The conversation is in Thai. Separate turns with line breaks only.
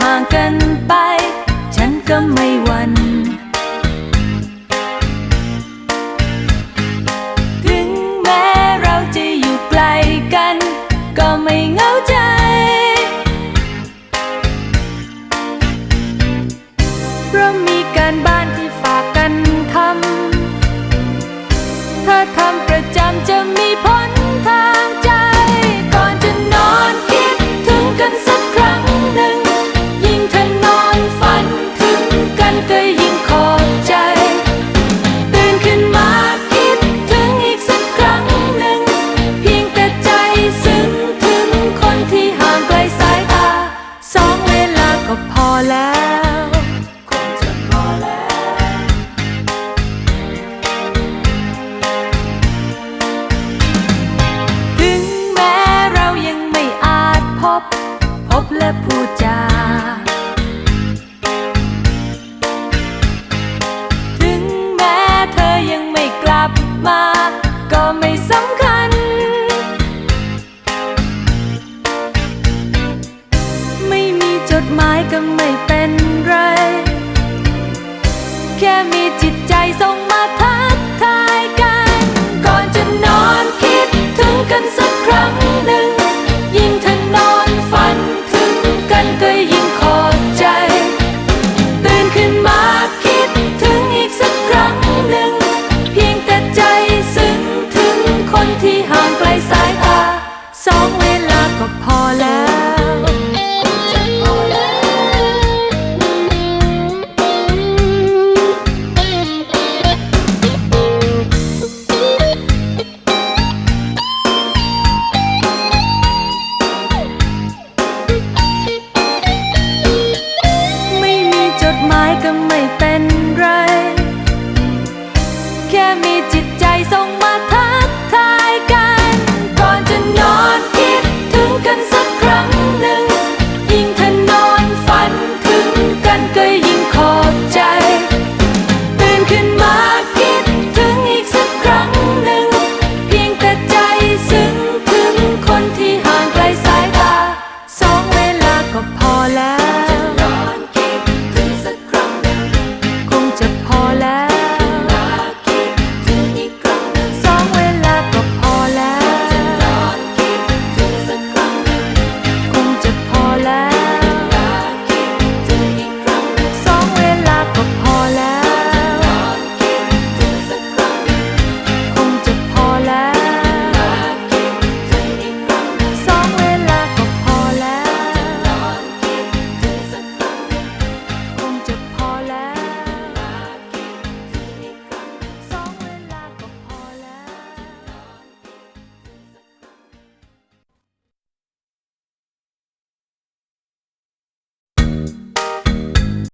ห่างกันไป ฉันก็ไม่หวั่น ไม่สำคัญ ไม่มีจดหมายก็ไม่เป็นไร แค่มีจิตใจสง ก็พอแล้วไม่มีจดหมายก็ไม่เป็น